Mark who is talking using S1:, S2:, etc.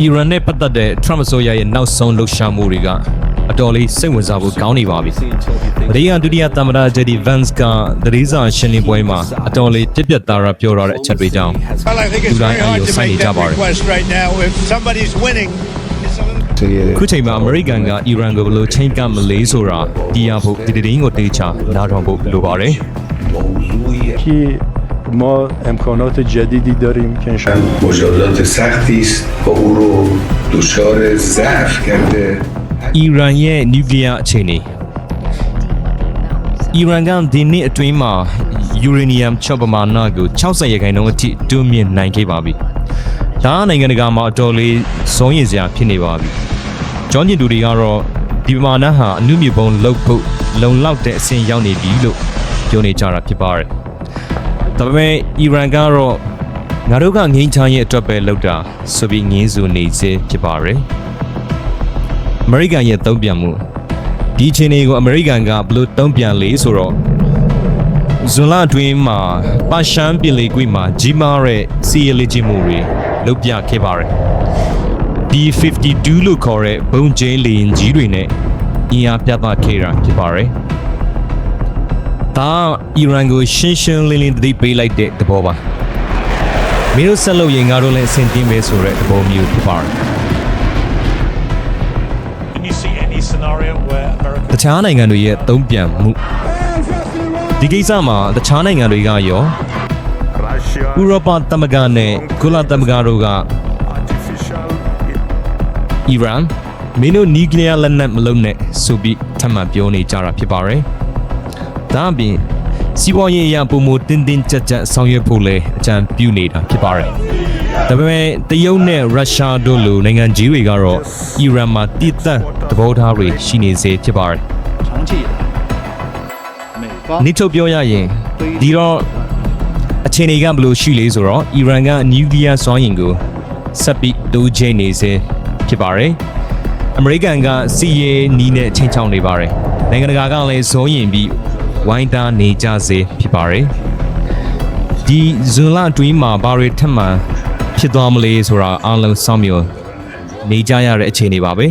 S1: အီရန်နဲ့ပတ်သက်တဲ့ Trump အစိုးရရဲ့နောက်ဆုံးလှုပ်ရှားမှုတွေကအတော်လေးစိတ်ဝင်စားဖို့ကောင်းနေပါပြီ။မရိကန်ဒုတိယသမ္မတ JD Vance ကသတင်းစာရှင်းလင်းပွဲမှာအတော်လေးပြက်ပြက်သားသားပြောထားတဲ့အချက်တွေကြောင့်
S2: Well, I think it's
S1: Duran
S2: very hard
S1: Ayo
S2: to
S1: Sani
S2: make that
S1: Jabari.
S2: request right now. If somebody's winning, it's a little
S1: ခုချိန်မှာအမေရိကန်ကအီရန်ကိုဘယ်လိုချိန်ကမလဲဆိုတာတရားဖို့ဒီသတင်းကိုတေချာနားထောင်ဖို့လိုပါတယ်
S3: که ما امکانات جدیدی داریم که انشاءالله
S4: مجازات سختی است و او رو دچار ضعف کرده
S1: အီရန်ရဲ့နျူကလ িয়ার အခြေအနေအီရန်ကဒီနေ့အတွင်းမှာယူရေနီယမ်ချော့ပမာဏကို60ရာခိုင်နှုန်းအထိတွန်းမြင့်နိုင်ခဲ့ပါပြီ။ဒါကနိုင်ငံတကာမှာအတော်လေးစိုးရိမ်စရာဖြစ်နေပါပြီ။ကျောင်းကျင်သူတွေကတော့ဒီပမာဏဟာအနုမြဘုံလောက်ဖို့လုံလောက်တဲ့အဆင့်ရောက်နေပြီလို့ပြောနေကြတာဖြစ်ပါတယ်။ ဒါပေမဲ့အီရန်ကတော့ငါတို့ကငိမ့်ချမ်းရဲ့အတွက်ပဲလောက်တာဆိုပြီးငင်းစုနေစေဖြစ်ပါတယ်။အမေရိကန်ရဲ့တုံ့ပြန်မှုဒီအချိန်တွေကိုအမေရိကန်ကဘယ်လို့တုံ့ပြန်လေဆိုတော့ဇွန်လအတွင်းမှာပါရှန်ပြည်လေကွေ့မှာကြီးမားတဲ့စီရလေးချင်းမှုတွေလုပ်ပြခဲ့ပါတယ်ဒီ52 လို့ခေါ်တဲ့ဘုံကျင်းလေရင်ကြီးတွေနဲ့အင်အားပြသခဲ့တာဖြစ်ပါတယ် ဒါအီရန်ကိုရှင်းရှင်းလင်းလင်းသတိပေးလိုက်တဲ့သဘောပါမင်းတို့ဆက်လုပ်ရင်ငါတို့လည်းအဆင်ပြေမယ်ဆိုတဲ့သဘောမျိုးဖြစ်ပါတယ်
S5: Can you see any scenario where America
S1: တခြားနိုင်ငံတွေရဲ့သုံးပြန်မှုဒီကိစ္စမှာတခြားနိုင်ငံတွေကရောဥရောပသမဂ္ဂနဲ့ကုလသမဂ္ဂတို့ကအီရန်မင်းတို့နျူကလ িয়ার လက်နက်မလုံးနဲ့ဆိုပြီးထပ်မံပြောနေကြတာဖြစ်ပါတယ်။ ဒါအပြင်စီးပွားရေးအရာပုံမူတင်းတင်းကြပ်ကြပ်ဆောင်ရွက်ဖို့လည်းအကြံပြုနေတာဖြစ်ပါတယ်။ဒါပေမဲ့တရုတ်နဲ့ရုရှားတို့လိုနိုင်ငံကြီးတွေကတော့အီရန်မှာတည်တံ့သဘောထားတွေရှိနေစေဖြစ်ပါတယ်။နေထုတ်ပြောရရင်ဒီတော့အခြေအနေကဘယ်လိုရှိလဲဆိုတော့အီရန်ကနျူကလ িয়ার စွမ်းအင်ကိုဆက်ပြီးတိုးချဲ့နေစေဖြစ်ပါတယ်။အမေရိကန်ကစီးရဲနီးနဲ့ချိန်ချောင်းနေပါတယ်။နိုင်ငံတကာကလည်းဇုံးရင်ပြီး ဝိုင်းတားနေကြစေဖြစ်ပါတယ်ဒီဇွန်လအတွင်းမှာဘာတွေထပ်မံဖြစ်သွားမလဲဆိုတာအားလုံးစောင့်မျှော်နေကြရတဲ့အခြေအနေပါပဲ